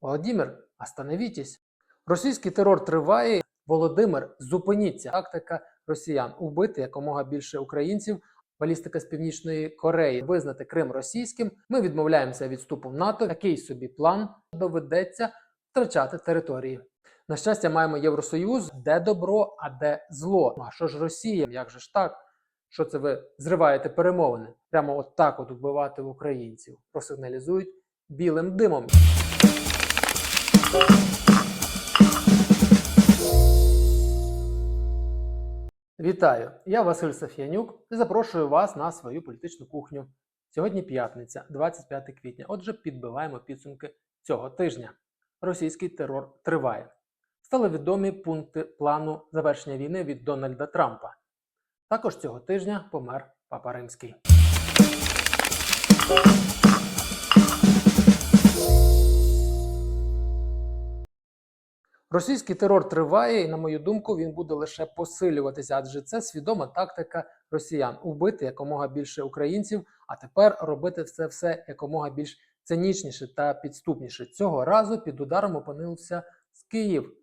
Володимир, остановітесь. Російський терор триває. Володимир, зупиніться. Тактика росіян убити якомога більше українців. Балістика з північної Кореї визнати Крим російським. Ми відмовляємося від вступу в НАТО. Такий собі план доведеться втрачати території. На щастя, маємо Євросоюз, де добро, а де зло. Ну, А що ж Росія? Як же ж так? Що це ви зриваєте перемовини? Прямо от так от вбивати українців. Просигналізують білим димом. Вітаю! Я Василь Саф'янюк і запрошую вас на свою політичну кухню. Сьогодні п'ятниця, 25 квітня. Отже, підбиваємо підсумки цього тижня. Російський терор триває. Стали відомі пункти плану завершення війни від Дональда Трампа. Також цього тижня помер Папа Римський. Російський терор триває, і, на мою думку, він буде лише посилюватися, адже це свідома тактика росіян убити якомога більше українців, а тепер робити це все якомога більш цинічніше та підступніше. Цього разу під ударом опинився з Київ.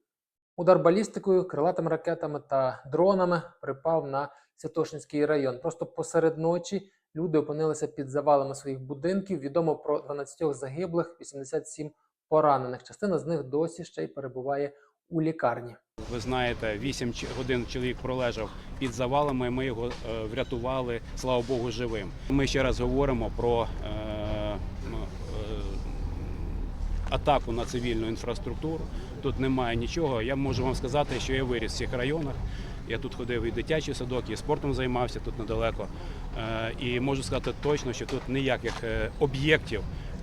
Удар балістикою, крилатими ракетами та дронами припав на Святошинський район. Просто посеред ночі люди опинилися під завалами своїх будинків. Відомо про 12 загиблих, 87 поранених. Частина з них досі ще й перебуває у лікарні. Ви знаєте, 8 ч- годин чоловік пролежав під завалами. Ми його е, врятували, слава Богу, живим. Ми ще раз говоримо про е, е, атаку на цивільну інфраструктуру. Тут немає нічого. Я можу вам сказати, що я виріс в цих районах. Я тут ходив і дитячий садок, і спортом займався тут недалеко. Е, І можу сказати точно, що тут ніяких е, об'єктів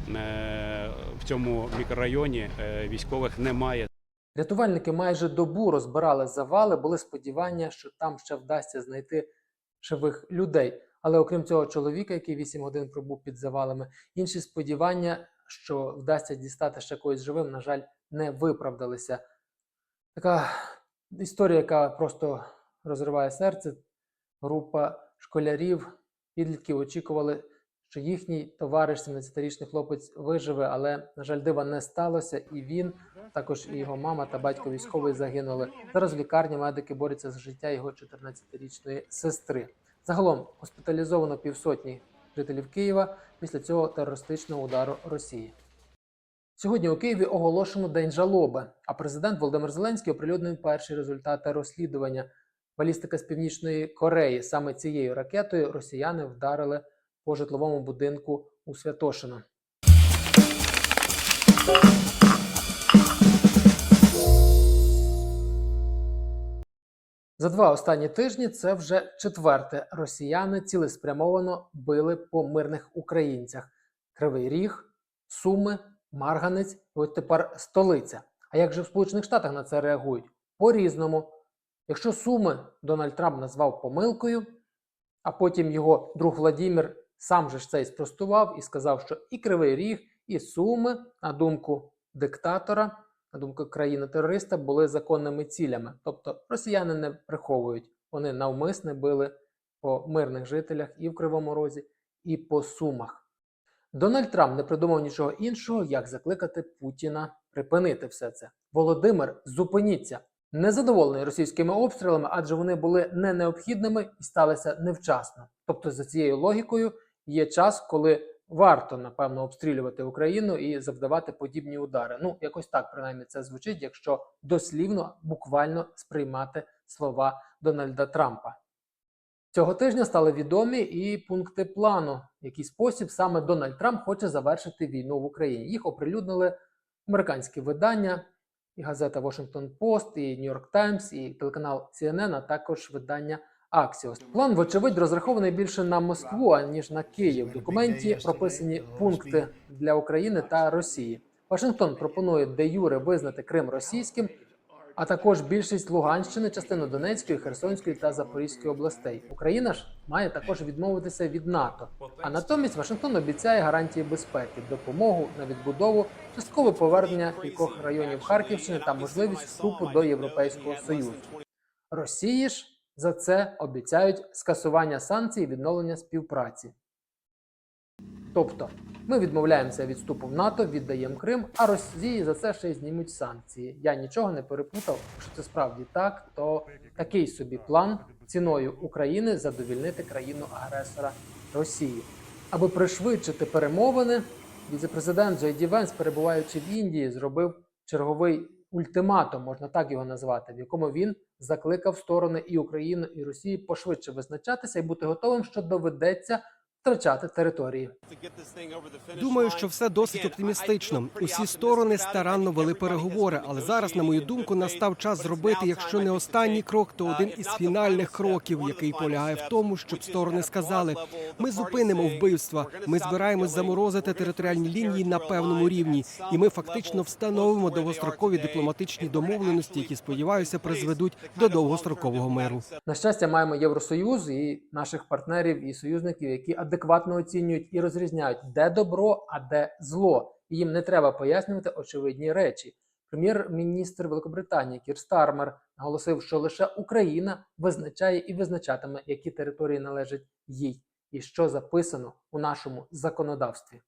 е, в цьому мікрорайоні військових немає. Рятувальники майже добу розбирали завали, були сподівання, що там ще вдасться знайти живих людей. Але окрім цього чоловіка, який 8 годин пробув під завалами, інші сподівання, що вдасться дістати ще когось живим, на жаль, не виправдалися. Така історія, яка просто розриває серце. Група школярів, підлітків очікували, що їхній товариш, 17-річний хлопець, виживе, але, на жаль, дива не сталося, і він, також і його мама та батько військовий загинули. Зараз в лікарні медики борються за життя його 14-річної сестри. Загалом госпіталізовано півсотні жителів Києва після цього терористичного удару Росії. Сьогодні у Києві оголошено День жалоби, а президент Володимир Зеленський оприлюднив перші результати розслідування. Балістика з північної Кореї. Саме цією ракетою росіяни вдарили по житловому будинку у Святошино. За два останні тижні це вже четверте. Росіяни цілеспрямовано били по мирних українцях: Кривий Ріг, Суми, Марганець, і от тепер столиця. А як же в Сполучених Штатах на це реагують? По-різному. Якщо Суми Дональд Трамп назвав помилкою, а потім його друг Владімір сам же ж це і спростував і сказав, що і Кривий Ріг, і Суми, на думку диктатора, на думку країни-терориста, були законними цілями. Тобто росіяни не приховують, вони навмисне били по мирних жителях і в Кривому Розі, і по Сумах. Дональд Трамп не придумав нічого іншого, як закликати Путіна припинити все це. Володимир, зупиніться. Незадоволений російськими обстрілами, адже вони були не необхідними і сталися невчасно. Тобто, за цією логікою є час, коли варто напевно обстрілювати Україну і завдавати подібні удари. Ну якось так принаймні це звучить, якщо дослівно буквально сприймати слова Дональда Трампа. Цього тижня стали відомі і пункти плану, який спосіб саме Дональд Трамп хоче завершити війну в Україні. Їх оприлюднили американські видання, і газета Washington Post, і New York Times, і телеканал CNN, а також видання Axios. План, вочевидь, розрахований більше на Москву, аніж на Київ. В документі прописані пункти для України та Росії. Вашингтон пропонує де юре визнати Крим російським, а також більшість Луганщини, частину Донецької, Херсонської та Запорізької областей. Україна ж має також відмовитися від НАТО. А натомість Вашингтон обіцяє гарантії безпеки, допомогу на відбудову, часткове повернення кількох районів Харківщини та можливість вступу до Європейського союзу. Росії ж за це обіцяють скасування санкцій і відновлення співпраці. Тобто ми відмовляємося від вступу в НАТО, віддаємо Крим, а Росії за це ще й знімуть санкції. Я нічого не перепутав. Якщо це справді так, то такий собі план ціною України задовільнити країну агресора Росії. Аби пришвидшити перемовини, віцепрезидент Джей Ді Венс, перебуваючи в Індії, зробив черговий ультиматум, можна так його назвати, в якому він закликав сторони і України, і Росії пошвидше визначатися і бути готовим, що доведеться втрачати території. Думаю, що все досить оптимістично. Усі сторони старанно вели переговори, але зараз, на мою думку, настав час зробити, якщо не останній крок, то один із фінальних кроків, який полягає в тому, щоб сторони сказали: ми зупинимо вбивства, ми збираємось заморозити територіальні лінії на певному рівні, і ми фактично встановимо довгострокові дипломатичні домовленості, які сподіваюся призведуть до довгострокового миру. На щастя, маємо Євросоюз і наших партнерів і союзників, які адекватно оцінюють і розрізняють, де добро, а де зло. І їм не треба пояснювати очевидні речі. Прем'єр-міністр Великобританії Кір Стармер наголосив, що лише Україна визначає і визначатиме, які території належать їй, і що записано у нашому законодавстві.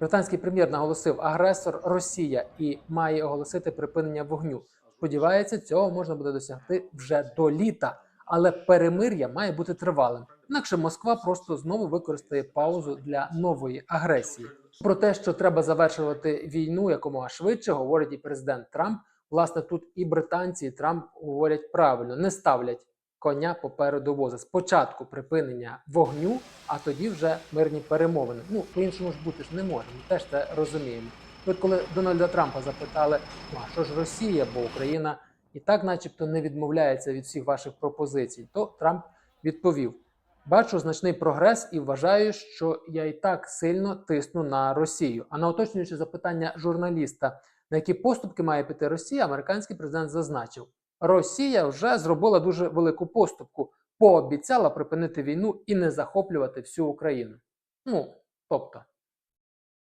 Британський прем'єр наголосив, агресор Росія і має оголосити припинення вогню. Сподівається, цього можна буде досягти вже до літа, але перемир'я має бути тривалим. Інакше Москва просто знову використає паузу для нової агресії. Про те, що треба завершувати війну якомога швидше, говорить і президент Трамп. Власне, тут і британці, і Трамп говорять правильно, не ставлять коня попереду воза. Спочатку припинення вогню, а тоді вже мирні перемовини. Ну по-іншому ж бути ж не може. Ми теж це розуміємо. От коли Дональда Трампа запитали, ну а що ж Росія, бо Україна і так, начебто, не відмовляється від всіх ваших пропозицій, то Трамп відповів: бачу значний прогрес і вважаю, що я і так сильно тисну на Росію. А на уточнюючи запитання журналіста, на які поступки має піти Росія, американський президент зазначив: Росія вже зробила дуже велику поступку, пообіцяла припинити війну і не захоплювати всю Україну. Ну, тобто,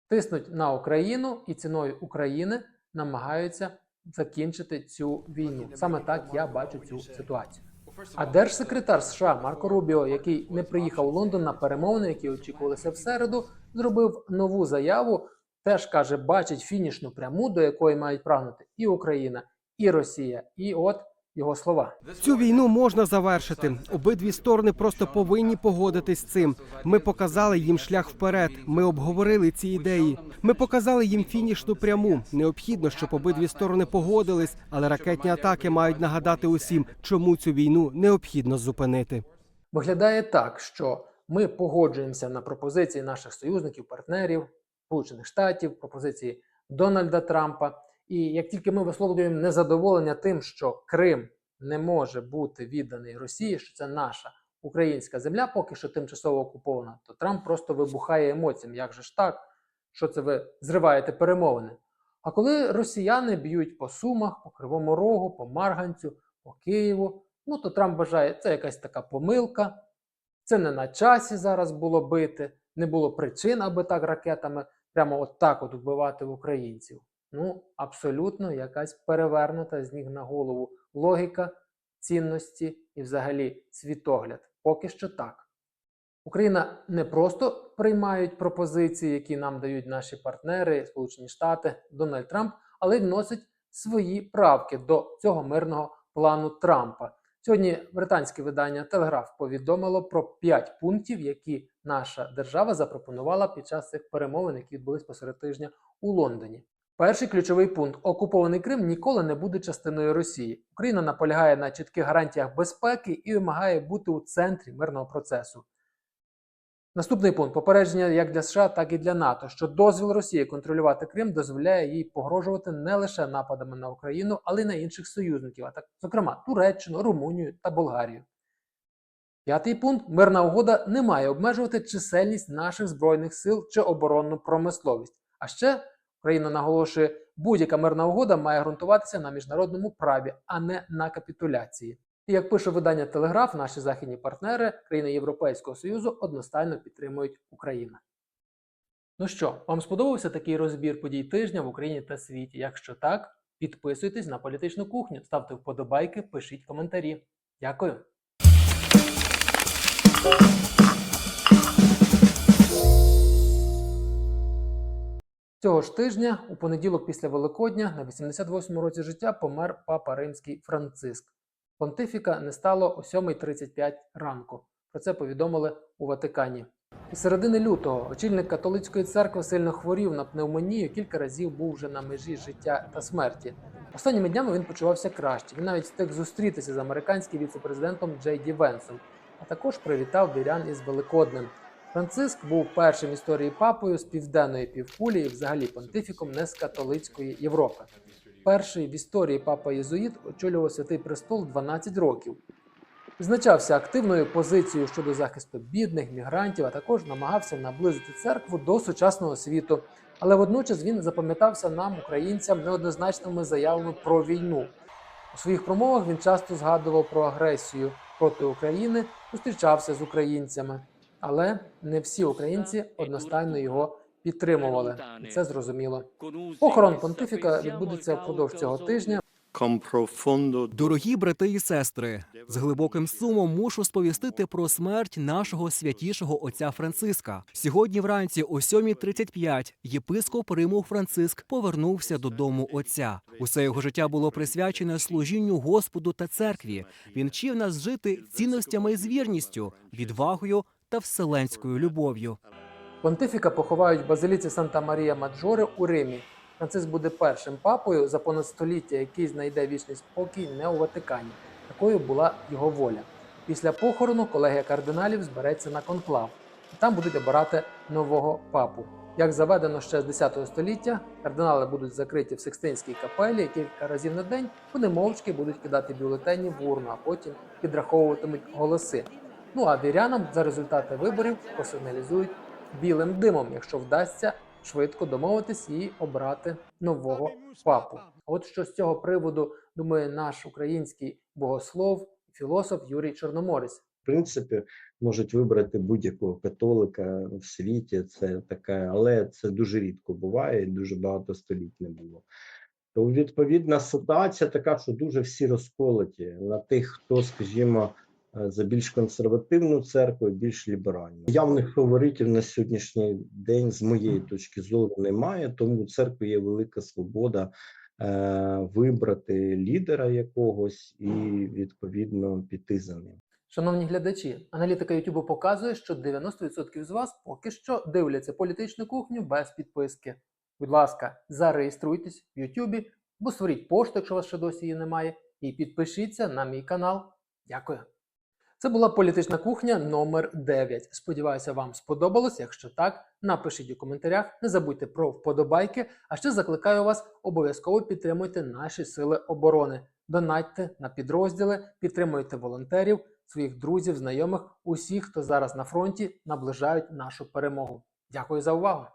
тиснуть на Україну і ціною України намагаються закінчити цю війну. Саме так я бачу цю ситуацію. А держсекретар США Марко Рубіо, який не приїхав у Лондон на перемовини, які очікувалися в середу, зробив нову заяву. Теж каже, бачить фінішну пряму, до якої мають прагнути і Україна, і Росія. І от його слова. Цю війну можна завершити. Обидві сторони просто повинні погодитись з цим. Ми показали їм шлях вперед. Ми обговорили ці ідеї. Ми показали їм фінішну пряму. Необхідно, щоб обидві сторони погодились, але ракетні атаки мають нагадати усім, чому цю війну необхідно зупинити. Виглядає так, що ми погоджуємося на пропозиції наших союзників, партнерів, Сполучених Штатів, пропозиції Дональда Трампа. І як тільки ми висловлюємо незадоволення тим, що Крим не може бути відданий Росії, що це наша українська земля, поки що тимчасово окупована, то Трамп просто вибухає емоціями. Як же ж так? Що це ви зриваєте перемовини? А коли росіяни б'ють по Сумах, по Кривому Рогу, по Марганцю, по Києву, ну то Трамп вважає, це якась така помилка, це не на часі зараз було бити, не було причин, аби так ракетами прямо от так от вбивати українців. Ну, абсолютно якась перевернута з ніг на голову логіка, цінності і взагалі світогляд. Поки що так. Україна не просто приймають пропозиції, які нам дають наші партнери, Сполучені Штати, Дональд Трамп, але й вносить свої правки до цього мирного плану Трампа. Сьогодні британське видання Телеграф повідомило про 5 пунктів, які наша держава запропонувала під час цих перемовин, які відбулись посеред тижня у Лондоні. Перший ключовий пункт: окупований Крим ніколи не буде частиною Росії. Україна наполягає на чітких гарантіях безпеки і вимагає бути у центрі мирного процесу. Наступний пункт попередження як для США, так і для НАТО, що дозвіл Росії контролювати Крим дозволяє їй погрожувати не лише нападами на Україну, але й на інших союзників, а так, зокрема, Туреччину, Румунію та Болгарію. П'ятий пункт мирна угода не має обмежувати чисельність наших збройних сил чи оборонну промисловість. А ще Україна наголошує, будь-яка мирна угода має ґрунтуватися на міжнародному праві, а не на капітуляції. І як пише видання Телеграф, наші західні партнери, країни Європейського Союзу одностайно підтримують Україну. Ну що, вам сподобався такий розбір подій тижня в Україні та світі? Якщо так, підписуйтесь на політичну кухню, ставте вподобайки, пишіть коментарі. Дякую. Цього ж тижня, у понеділок після Великодня, на 88-му році життя помер папа римський Франциск. Понтифіка не стало о 7.35 ранку. Про це повідомили у Ватикані. Із середини лютого очільник католицької церкви сильно хворів на пневмонію, кілька разів був вже на межі життя та смерті. Останніми днями він почувався краще. Він навіть встиг зустрітися з американським віцепрезидентом Джей Ді Венсом, а також привітав вірян із Великоднем. Франциск був першим в історії папою з південної півкулі і взагалі понтифіком не з католицької Європи. Перший в історії папа Єзуїт очолював святий престол 12 років. Відзначався активною позицією щодо захисту бідних, мігрантів, а також намагався наблизити церкву до сучасного світу. Але водночас він запам'ятався нам, українцям, неоднозначними заявами про війну. У своїх промовах він часто згадував про агресію проти України, зустрічався з українцями. Але не всі українці одностайно його підтримували. І це зрозуміло. Похорон понтифіка відбудеться впродовж цього тижня. Дорогі брати і сестри, з глибоким сумом мушу сповістити про смерть нашого святішого отця Франциска. Сьогодні вранці о 7.35 єпископ Риму Франциск повернувся додому отця. Усе його життя було присвячене служінню Господу та церкві. Він вчив нас жити цінностями і з вірністю, відвагою та вселенською любов'ю. Понтифіка поховають в базиліці Санта Марія Маджоре у Римі. Франциск буде першим папою за понад століття, який знайде вічний спокій не у Ватикані. Такою була його воля. Після похорону колегія кардиналів збереться на конклав, там будуть обирати нового папу. Як заведено ще з 10 століття, кардинали будуть закриті в Секстинській капелі кілька разів на день вони мовчки будуть кидати бюлетені в урну, а потім підраховуватимуть голоси. Ну а вірянам за результати виборів посигналізують білим димом, якщо вдасться швидко домовитись і обрати нового папу. От що з цього приводу думає наш український богослов, філософ Юрій Чорноморець. в принципі можуть вибрати будь-якого католика в світі. Це таке, але це дуже рідко буває, і дуже багато століть не було. То відповідна ситуація така, що дуже всі розколоті на тих, хто, скажімо, за більш консервативну церкву, і більш ліберальну. Явних фаворитів на сьогоднішній день, з моєї точки зору, немає. Тому у церкві є велика свобода е, вибрати лідера якогось і відповідно піти за ним. Шановні глядачі, аналітика YouTube показує, що 90% з вас поки що дивляться політичну кухню без підписки. Будь ласка, зареєструйтесь в YouTube, або створіть пошту, якщо у вас ще досі її немає, і підпишіться на мій канал. Дякую. Це була політична кухня номер 9. Сподіваюся, вам сподобалось. Якщо так, напишіть у коментарях. Не забудьте про вподобайки. А ще закликаю вас обов'язково підтримуйте наші сили оборони. Донатьте на підрозділи, підтримуйте волонтерів, своїх друзів, знайомих, усіх, хто зараз на фронті наближають нашу перемогу. Дякую за увагу!